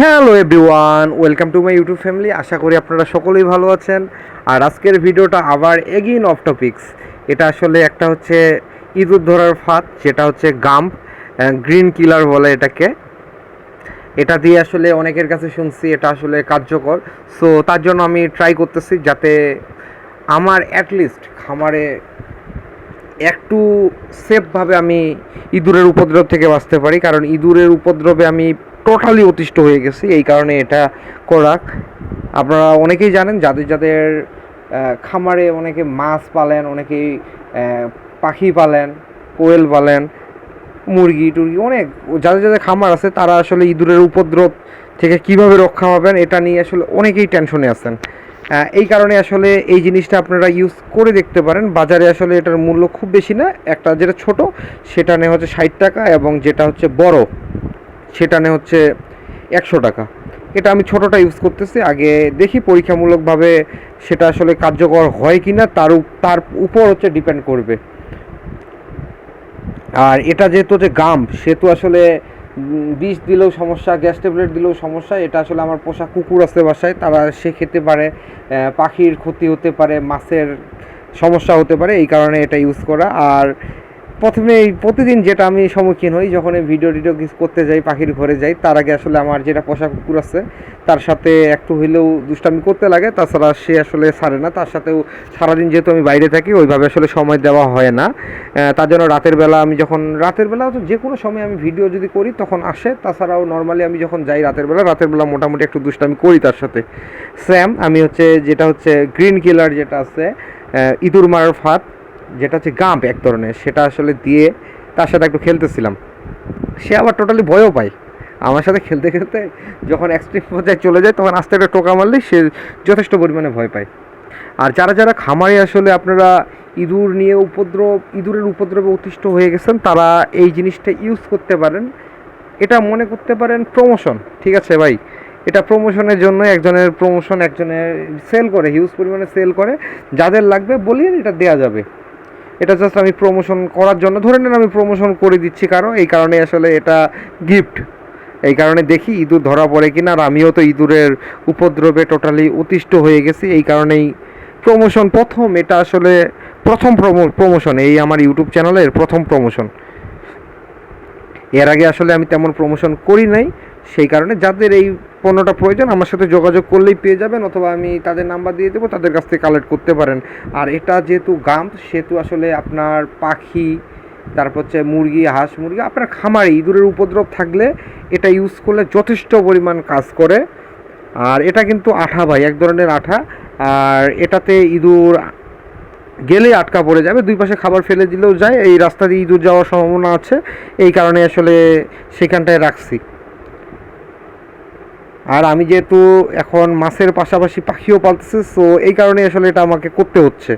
Hello everyone, welcome to my YouTube family. আশা করি আপনারা সকলেই ভালো আছেন। আর আজকের ভিডিওটা আবার এগিন অফ টপিক্স এটা আসলে একটা হচ্ছে ইঁদুর ধরার ফাঁদ যেটা হচ্ছে গাম্প গ্রিন কিলার বলে এটাকে। এটা দিয়ে আসলে অনেকের কাছে শুনছি এটা আসলে কার্যকর। সো তার জন্য আমি ট্রাই করতেছি যাতে আমার অ্যাটলিস্ট খামারে একটু সেফভাবে আমি ইঁদুরের উপদ্রব থেকে বাঁচতে পারি। কারণ ইঁদুরের উপদ্রবে আমি টোটালি অতিষ্ঠ হয়ে গেছি, এই কারণে এটা করা আপনারা অনেকেই জানেন যাদের যাদের খামারে অনেকে মাছ পালেন, অনেকেই পাখি পালেন, কোয়েল পালেন, মুরগি, টুরগি, অনেক। যাদের যাদের খামার আছে, তারা আসলে ইঁদুরের উপদ্রব থেকে কীভাবে রক্ষা পাবেন, এটা নিয়ে আসলে অনেকেই টেনশনে আছেন। এই কারণে আসলে এই জিনিসটা আপনারা ইউজ করে দেখতে পারেন। বাজারে আসলে এটার মূল্য খুব বেশি না। একটা যেটা ছোট, সেটা নেওয়া হচ্ছে ষাট টাকা এবং যেটা হচ্ছে বড়। সেটা নেওয়া হচ্ছে একশো টাকা। এটা আমি ছোটোটা ইউজ করতেছি। আগে দেখি পরীক্ষামূলকভাবে সেটা আসলে কার্যকর হয় কি না তার তার উপর হচ্ছে ডিপেন্ড করবে। আর এটা যেহেতু যে গাম সেহেতু আসলে বিষ দিলেও সমস্যা, গ্যাস ট্যাবলেট দিলেও সমস্যা। এটা আসলে আমার পোষা কুকুর আছে বাসায়, তারা সে খেতে পারে পাখির ক্ষতি হতে পারে, মাছের সমস্যা হতে পারে, এই কারণে এটা ইউজ করা। আর প্রথমে প্রতিদিন যেটা আমি সম্মুখীন হই, যখন এই ভিডিও টিডিও কিছু করতে যাই, পাখির ঘরে যাই, তার আগে আসলে আমার যেটা পোষা কুকুর আছে, তার সাথে একটু হইলেও দুষ্টামি করতে লাগে, তাছাড়া সে আসলে ছাড়ে না, তার সাথেও সারাদিন যেহেতু আমি বাইরে থাকি, ওইভাবে আসলে সময় দেওয়া হয় না। তার জন্য রাতের বেলা আমি যখন, রাতের বেলা যে কোনো সময় আমি ভিডিও যদি করি, তখন আসে, তাছাড়াও নর্মালি আমি যখন যাই রাতের বেলা রাতের বেলা মোটামুটি একটু দুষ্টামি করি তার সাথে। স্যাম আমি হচ্ছে, যেটা হচ্ছে গ্রিন কিলার যেটা আছে ইঁদুর মারার ফাঁদ যেটা হচ্ছে গাম্প এক ধরনের, সেটা আসলে দিয়ে তার সাথে একটু খেলতেছিলাম। সে আবার টোটালি ভয়ও পায়। আমার সাথে খেলতে খেলতে যখন এক্সট্রিম পর্যায়ে চলে যায়, তখন আস্তে একটা টোকা মারলেই সে যথেষ্ট পরিমাণে ভয় পায়। আর যারা যারা খামারে আসলে আপনারা ইঁদুর নিয়ে উপদ্রব, ইঁদুরের উপদ্রবে অতিষ্ঠ হয়ে গেছেন, তারা এই জিনিসটা ইউজ করতে পারেন। এটা মনে করতে পারেন প্রমোশন ঠিক আছে ভাই? এটা প্রমোশনের জন্য একজনের প্রমোশন একজনের সেল করে হিউজ পরিমাণে সেল করে। যাদের লাগবে বলিয়ে এটা দেওয়া যাবে। এটা জাস্ট আমি প্রমোশন করার জন্য, ধরে নেন আমি প্রমোশন করে দিচ্ছি কারও, এই কারণে আসলে এটা গিফট এই কারণে দেখি ইঁদুর ধরা পড়ে কিনা, আর আমিও তো ইঁদুরের উপদ্রবে টোটালি অতিষ্ঠ হয়ে গেছি, এই কারণেই প্রমোশন প্রথম, এটা আসলে প্রথম প্রমোশন এই আমার ইউটিউব চ্যানেলের প্রথম প্রমোশন এর আগে আসলে আমি তেমন প্রমোশন করি নাই, সেই কারণে যাদের এই পণ্যটা প্রয়োজন, আমার সাথে যোগাযোগ করলেই পেয়ে যাবেন অথবা আমি তাদের নাম্বার দিয়ে দেবো, তাদের কাছ থেকে কালেক্ট করতে পারেন। আর এটা যেহেতু গাম সেহেতু আসলে আপনার পাখি, তারপর হচ্ছে মুরগি, হাঁস মুরগি, আপনার খামারে ইঁদুরের উপদ্রব থাকলে এটা ইউজ করলে যথেষ্ট পরিমাণ কাজ করে। আর এটা কিন্তু আঠা ভাই, এক ধরনের আঠা। আর এটাতে ইঁদুর গেলেই আটকা পড়ে যাবে, দুই পাশে খাবার ফেলে দিলেও যায়, এই রাস্তা দিয়ে ইঁদুর যাওয়ার সম্ভাবনা আছে। এই কারণে আসলে সেখানটায় রাখছি। আর আমি যেহেতু এখন মাছের পাশাপাশি পাখিও পালতেছি সো এই কারণে আসলে এটা আমাকে করতে হচ্ছে।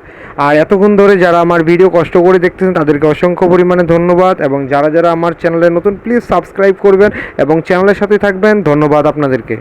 আর এতক্ষণ ধরে যারা আমার ভিডিও কষ্ট করে দেখতেছেন, তাদেরকে অসংখ্য পরিমাণে ধন্যবাদ এবং যারা যারা আমার চ্যানেলে নতুন প্লিজ সাবস্ক্রাইব করবেন এবং চ্যানেলের সাথে থাকবেন। ধন্যবাদ আপনাদেরকে।